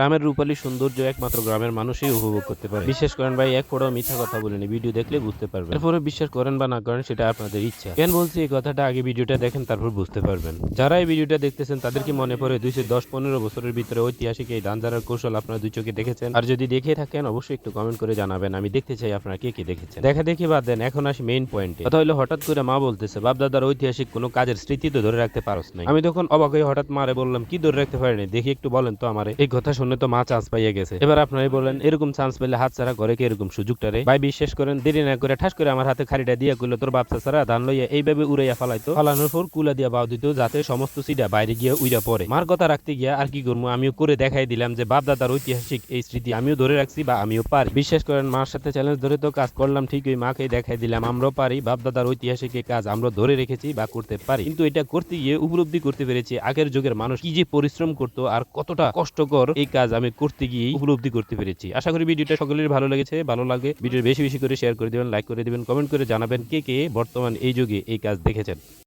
গ্রামের রূপালী সৌন্দর্য একমাত্র গ্রামের মানুষই উপভোগ করতে পারে। বিশ্বাস করেন ভাই এক ফোটাও মিথ্যা কথা বলেনি। ভিডিও দেখলে বুঝতে পারবেন। এরপরে বিশ্বাস করেন বা না করেন সেটা আপনাদের ইচ্ছা। কেন বলছি এই কথাটা? আগে ভিডিওটা দেখেন তারপর বুঝতে পারবেন। যারা এই ভিডিওটা দেখতেছেন তাদেরকে মনে পড়ে দুইশো দশ পনেরো বছরের ভিতরে ঐতিহাসিক এই ধান ধারার কৌশল আপনারা দুই চোখে দেখেছেন। আর যদি দেখে থাকেন অবশ্যই একটু কমেন্ট করে জানাবেন। আমি দেখতে চাই আপনারা কে কে দেখেছেন। দেখা দেখি বাদ দেন এখন আসি মেইন পয়েন্টে কথা হলো হঠাৎ করে মা বলতেছে বাপ দাদার ঐতিহাসিক কোনো কাজের স্মৃতি তো ধরে রাখতে পারস নাই। আমি তখন অবাক হয়ে হঠাৎ মারে বললাম কি ধরে রাখতে পারিনি? দেখি একটু বলেন তো আমার। এই কথা শুনে তো মা চান্স পাইয়া গেছে। এবার আপনারাই বলেন, এরকম চান্স পেলে হাত ছাড়া করে কি এরকম সুযোগটা রে? ভাই, বিশ্বাস করেন, দেরি না করে ঠাস করে আমার হাতে খাড়িটা দিয়ে করলে তোর বাপসা ছাড়া ধান লইয়া এইভাবে উড়াইয়া ফালাইতো? ফালানোর পর কুলা দিয়া বাউ দিত যাতে সমস্ত সিডা বাইরে গিয়ে উইরা পড়ে। মার কথা রাখতে গিয়া আর কি করব আমিও করে দেখাই দিলাম যে বাপ দাদার ঐতিহাসিক এই স্মৃতি আমিও ধরে রাখছি বা আমিও পারি। বিশ্বাস করেন, মার সাথে চ্যালেঞ্জ ধরে তো কাজ করলাম, ঠিকই মাকে দেখাই দিলাম, আমরাও পারি, বাপ দাদার ঐতিহাসিক এই কাজ আমরা ধরে রেখেছি বা করতে পারি। কিন্তু এটা করতে গিয়ে উপলব্ধি করতে পেরেছি আগের যুগের মানুষ কি যে পরিশ্রম করতো আর কতটা কষ্টকর এই কাজ আমি করতে গিয়ে উপলব্ধি করতে পেরেছি। আশা করি ভিডিওটা সকলের ভালো লেগেছে, ভালো লাগে ভিডিও বেশি বেশি করে শেয়ার করে দেবেন লাইক করে দেবেন কমেন্ট করে জানাবেন কে কে বর্তমান এই যুগে এই কাজ দেখেছেন।